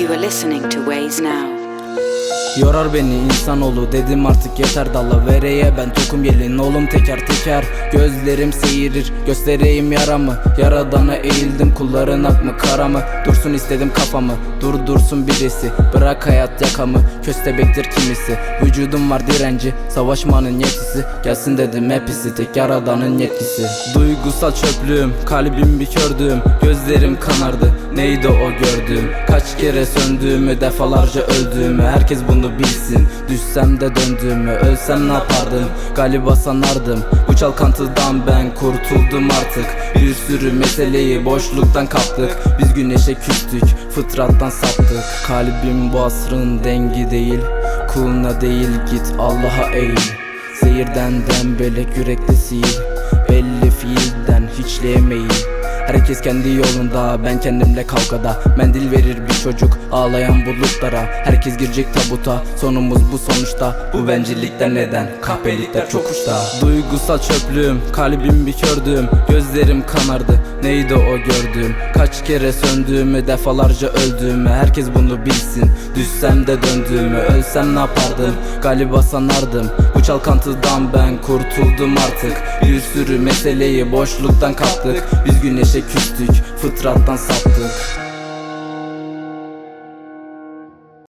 You are listening to Ways Now. Yorar beni insanoğlu dedim artık yeter dalla. Vereye ben tokum gelin oğlum teker teker. Gözlerim seyirir göstereyim yaramı. Yaradana eğildim kulların ak mı kara mı? Dursun istedim kafamı dur dursun birisi Bırak hayat yakamı köstebektir kimisi. Vücudum var direnci savaşmanın yetisi Gelsin dedim hepsi tek yaradanın yetkisi. Duygusal çöplüğüm kalbim bir kördüğüm. Gözlerim kanardı neydi o gördüğüm? Kaç kere söndüğümü defalarca öldüğümü. Herkes bunu bilsin. Düşsem de döndüğümü ölsem ne yapardım? Galiba sanardım. Bu çalkantıdan ben kurtuldum artık. Bir sürü meseleyi boşluktan kaptık. Biz güneşe küstük fıtrattan saptık. Kalbim bu asrın dengi değil Kuluna değil. Git Allah'a eğil. Seyirden dembelek yürekte sil. Belli fiilden hiçleyemeyin Herkes kendi yolunda ben kendimle kavgada. Mendil verir bir çocuk ağlayan bulutlara. Herkes girecek tabuta sonumuz bu sonuçta. Bu bencillikler neden? Kahpelikler çok uçta. Duygusal çöplüğüm kalbim bir kördüğüm Gözlerim kanardı neydi o gördüğüm? Kaç kere söndüğümü defalarca öldüğümü Herkes bunu bilsin. Düşsem de döndüğümü Ölsem ne yapardım? Galiba sanardım Bu çalkantıdan ben kurtuldum artık. Bir sürü meseleyi boşluktan kaptık. Biz güneşe küstük fıtrattan saptık